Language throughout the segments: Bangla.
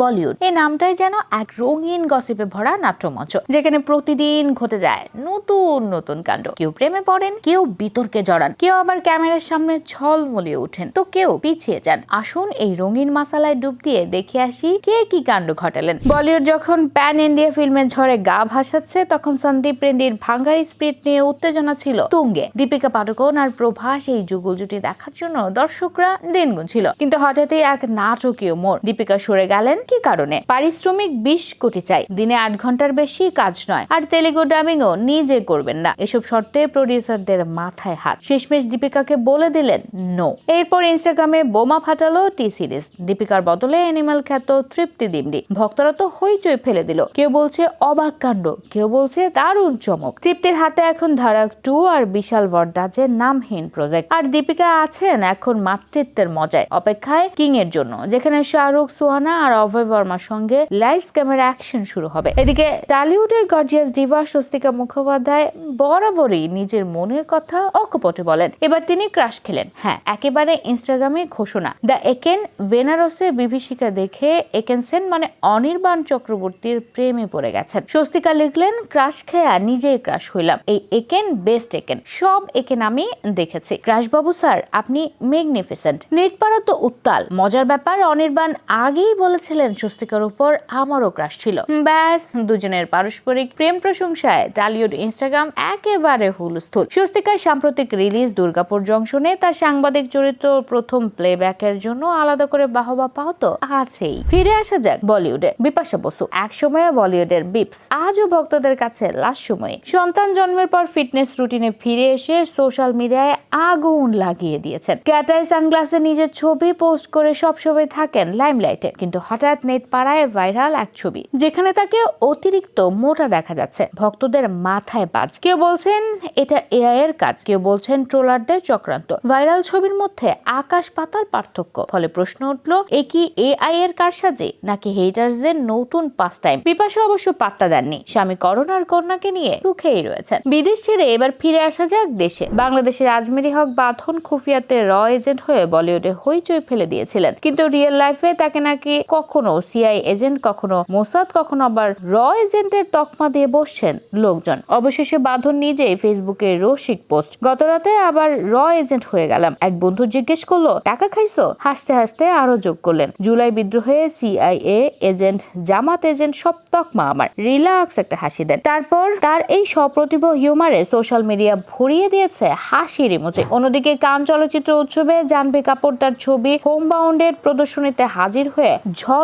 বলিউড। এই নামটাই যেন এক রঙিন গসিপে ভরা নাট্যমঞ্চ, যেখানে প্রতিদিন ঘটে যায় নতুন নতুন কাণ্ড। কেউ প্রেমে পড়েন, কেউ বিতর্কে জড়ান, কেউ আবার ক্যামেরার সামনে ঝলমলিয়ে ওঠেন। তো কেউ পিছিয়ে যান। আসুন এই রঙিন মাসালায় ডুব দিয়ে দেখে আসি কে কি কাণ্ড ঘটালেন। বলিউড যখন প্যান ইন্ডিয়া ফিল্মের ঝড়ে গা ভাসাচ্ছে, তখন সন্দীপ রেড্ডির ভাঙ্গারি স্প্রিট নিয়ে উত্তেজনা ছিল, তুঙ্গে। দীপিকা পাডুকোন আর প্রভাস এই যুগল জুটি দেখার জন্য দর্শকরা দিন গুনছিল কিন্তু হঠাৎই এক নাটকীয় মোড়, দীপিকা সরে গেলেন কি কারণে? পারিশ্রমিক বিশ কোটি চাই। দিনে আট ঘণ্টার বেশি কাজ নয়। আর তেলেগু ডাবিংও নিজে করবেন না। এসব শর্তে প্রডিউসারদের মাথায় হাত। শেষমেশ দীপিকাকে বলে দিলেন নো এরপর ইনস্টাগ্রামে বোমা ফাটালো টি সিরিজ দীপিকার বদলে অ্যানিমাল খ্যাত তৃপ্তি দিমডি ভক্তরা তো হইচই ফেলে দিল। কেউ বলছে অবাক কাণ্ড, কেউ বলছে দারুণ চমক। তৃপ্তির হাতে এখন ধারাক টু আর বিশাল বরদাজের নামহীন প্রজেক্ট আর দীপিকা আছেন এখন মাতৃত্বের মজায়, অপেক্ষায় কিং এর জন্য, যেখানে শাহরুখ, সুহানা আর অভয় বর্মার সঙ্গে লাইটস ক্যামেরা অ্যাকশন শুরু হবে। এদিকে টালিউডের গর্জিয়াস ডিভা স্বস্তিকা মুখোপাধ্যায় বরাবরই নিজের মনের কথা অকপটে বলেন। এবার তিনি ক্রাশ খেলেন। হ্যাঁ একেবারে ইনস্টাগ্রামে ঘোষণা। দ্য একেন বেনারসে বিভীষিকা দেখে একেন সেন মানে অনির্বাণ চক্রবর্তীর প্রেমে পড়ে গেছেন। স্বস্তিকা লিখলেন, ক্রাশ খেয়া নিজেই ক্রাশ হইলাম। এই একেন বেস্ট একেন। সব একেন আমি দেখেছি। ক্রাশবাবু স্যার, আপনি ম্যাগনিফিসেন্ট। নেটপাড়া তো উত্তাল। মজার ব্যাপার, অনির্বাণ আগেই বলেছিলেন স্বস্তিকার উপর আমারও ক্রাশ ছিল। ব্যাস, দুজনের পারস্পরিক প্রেম প্রশংসায় টালিউড ইনস্টাগ্রাম একেবারে হুলস্থুল। স্বস্তিকার সাম্প্রতিক রিলিজ দুর্গাপুর জংশনে তার সাংবাদিক চরিত্র প্রথম প্লেব্যাকের জন্য আলাদা করে বাহবা পাও তো আছেই। ফিরে আসা যাক বলিউডে। বিপাশা বসু এক সময়ে বলিউডের বিপস, আজও ভক্তদের কাছে লাস্ট সময়ে সন্তান জন্মের পর ফিটনেস রুটিনে ফিরে এসে সোশ্যাল মিডিয়ায় আগুন লাগিয়ে দিয়েছেন। ক্যাটাই সানগ্লাসে নিজের ছবি পোস্ট করে সবসময় থাকেন লাইমলাইটে কিন্তু হঠাৎ নেট পাড়ায় ভাইরাল এক ছবি, যেখানে তাকে অতিরিক্ত মোটা দেখা যাচ্ছে। ভক্তদের মাথায় বাজ। কেউ বলছেন এটা এআই এর কাজ, কেউ বলছেন ট্রোলারদের চক্রান্ত। ভাইরাল ছবির মধ্যে আকাশ পাতাল পার্থক্য। ফলে প্রশ্ন উঠল, এ কি এআই এর কারসাজি, নাকি হেটার্সদের নতুন পাস টাইম পিপাসা অবশ্য পাত্তা দেননি। স্বামী করোনার কন্যাকে নিয়ে সুখেই রয়েছেন। বিদেশ ছেড়ে এবার ফিরে আসা যাক দেশে। বাংলাদেশের আজমেরি হক বাঁধন খুফিয়াতে র এজেন্ট হয়ে বলিউডে হইচই ফেলে দিয়েছিলেন। কিন্তু রিয়েল লাইফে তাকে নাকি কখনো সিআই এজেন্ট কখনো মোসাদ, কখনো আবার র এজেন্টের তকমা দিয়ে বসছেন লোকজন। অবশেষে বাঁধন নিজেই ফেসবুকে রসিক পোস্ট গতরাতে আবার র এজেন্ট হয়ে গেলাম। এক বন্ধু জিজ্ঞেস করল, টাকা খাইছো? হাসতে হাসতে আরও যোগ করলেন। জুলাই বিদ্রোহে সিআইএ এজেন্ট জামাত এজেন্ট সব তকমা আমার। রিল্যাক্স একটা হাসি দেন। তারপর তার এই সপ্রতিভ হিউমারে সোশ্যাল মিডিয়া ভরিয়ে দিয়েছে হাসির ইমোজে অন্যদিকে কান চলচ্চিত্র উৎসবে জানবি কাপুর তার ছবি হোম বাউন্ডের প্রদর্শনীতে হাজির হয়ে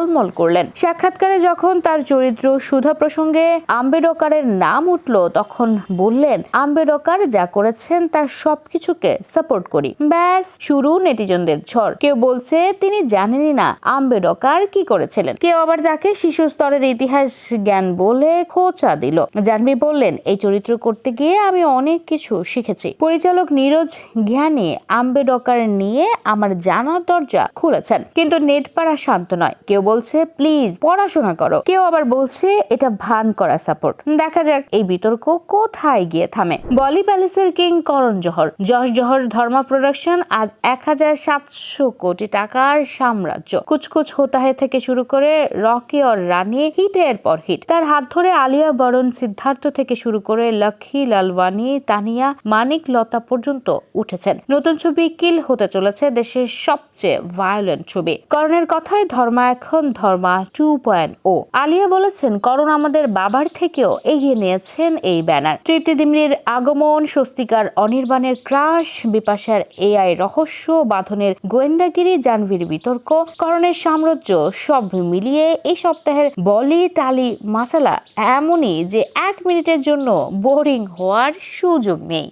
ঝলমল করলেন। সাক্ষাৎকারে যখন তার চরিত্র সুধা প্রসঙ্গে আম্বেডকারের নাম উঠল, তখন বললেন আম্বেডকার যা করেছেন তার সবকিছুকে সাপোর্ট করি। ব্যাস, শুরু নেটিজনদের ঝড়। কেউ বলছে, তিনি জানেনই না আম্বেডকার কি করেছিলেন। কেউ আবার তাকে শিশু স্তরের ইতিহাস জ্ঞান বলে খোঁচা দিল। জানবি বললেন, এই চরিত্র করতে গিয়ে আমি অনেক কিছু শিখেছি। পরিচালক নীরজ জ্ঞানী আম্বেডকার নিয়ে আমার জানার দরজা খুলেছেন। কিন্তু নেট পাড়া শান্ত নয়। কেউ বলছে, প্লিজ, পড়াশোনা করো। কেউ আবার বলছে, এটা ভান করা সাপোর্ট। দেখা যাক, এই বিতর্ক কোথায় গিয়ে থামে। বলি প্যালেসের কিং করণ জহর। যশ জহর ধর্মা প্রোডাকশন আজ এক হাজার সাতশো কোটি টাকার সাম্রাজ্য। কুচকুচ হোতাহে থেকে শুরু করে রকি অর রানী হিটের পর হিট। তার হাত ধরে আলিয়া বরণ সিদ্ধার্থ থেকে শুরু করে লক্ষ্মী, লালওয়ানি, তানিয়া, মানিক, লতা পর্যন্ত উঠেছেন। নতুন ছবি কিল হতে চলেছে দেশের সবচেয়ে ভায়োলেন্ট ছবি। করণের কথায় ধর্মা এখন Dharma two point o. Alia বলেছেন করণ আমাদের বাবার থেকেও এগিয়ে নিয়েছেন এই ব্যানার। তৃপ্তি দিমরির আগমন, স্বস্তিকার অনির্বাণের ক্রাশ, বিপাশার এআই রহস্য, বাঁধনের গোয়েন্দাগিরি জানভির বিতর্ক, করণের সাম্রাজ্য সব মিলিয়ে এই সপ্তাহের বলি টালি মাসালা এমনই যে এক মিনিটের জন্য বোরিং হওয়ার সুযোগ নেই।